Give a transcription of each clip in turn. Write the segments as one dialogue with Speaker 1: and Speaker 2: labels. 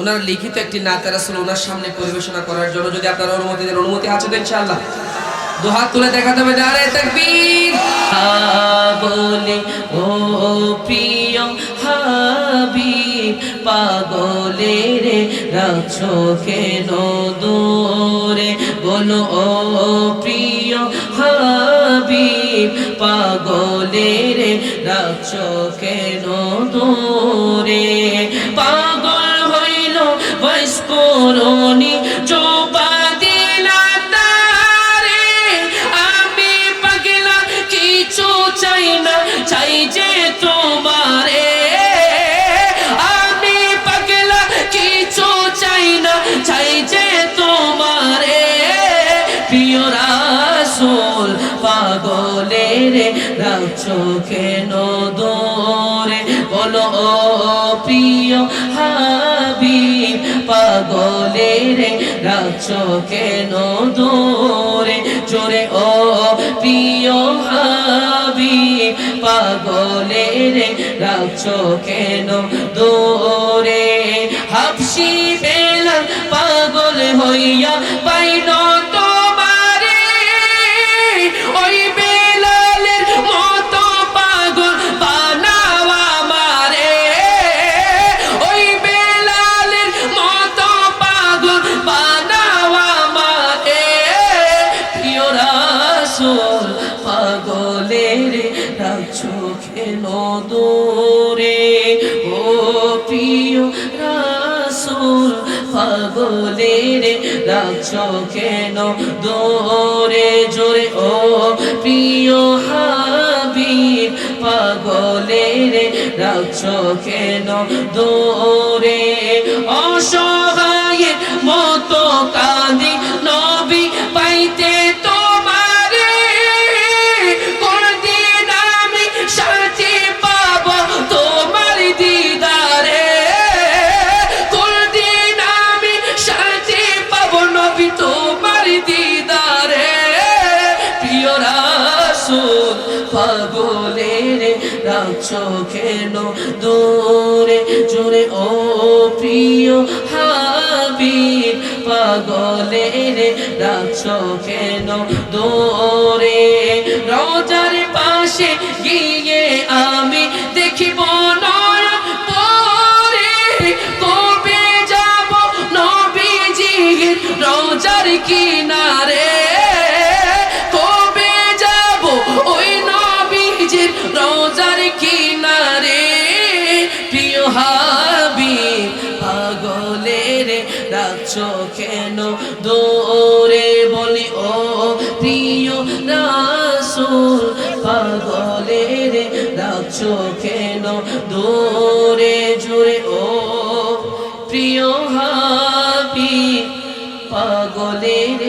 Speaker 1: ওনার লিখিত একটি নাতে রাসূল ওনার সামনে পরিবেশনা করার জন্য যদি আপনার অনুমতি দেন, অনুমতি আছে তো ইনশাআল্লাহ। দু হাত তুলে দেখাতে হবে নারে তাকবীর। বলে, ও প্রিয় হাবিব পাগলে রে রাখছো কেন দূরে বলো, ও প্রিয় হাবিব পাগলে রে রাখছো কেন দূরে করণি চোপা দিলা তারে, আমি পাগলা, কিছু চাই না, চাই যে তোমারে। আমি পাগলা, কিছু চাই না, চাই যে তোমারে। প্রিয় রাসূল, পাগলের রাখছো কেন দোরে বলো, ও প্রিয় হাবিব পাগলের রাখছো কেন দোরে জোরে ও প্রিয় পাগলে পাগলের রাখছো কেন দোরে হাফসি বেলা পাগল হইয়া পাইল দূরে, ও প্রিয় রাসূল, পাগলের রাখছো কেন দূরে জোরে, ও প্রিয় হাবিব, পাগলের রাখছো কেন দূরে অসহায়ের মতো কাঁদি রাসূল পাগলের রাখছো কেন দূরে জোরে, ও প্রিয় হাবিব, পাগলের রাখছো কেন দূরে, রোজার পাশে গিয়ে আমি দেখিব রোজার কিনারে? রাখছো কেন দৌড়ে বলি, ও প্রিয় রাসূল, পাগলের রাখছো কেন দৌড়ে জুড়ে, ও প্রিয় হাবিব, পাগলের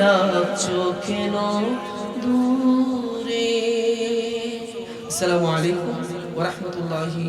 Speaker 1: রাখছো কেন দূরে। আসসালামু আলাইকুম ওয়া রাহমাতুল্লাহি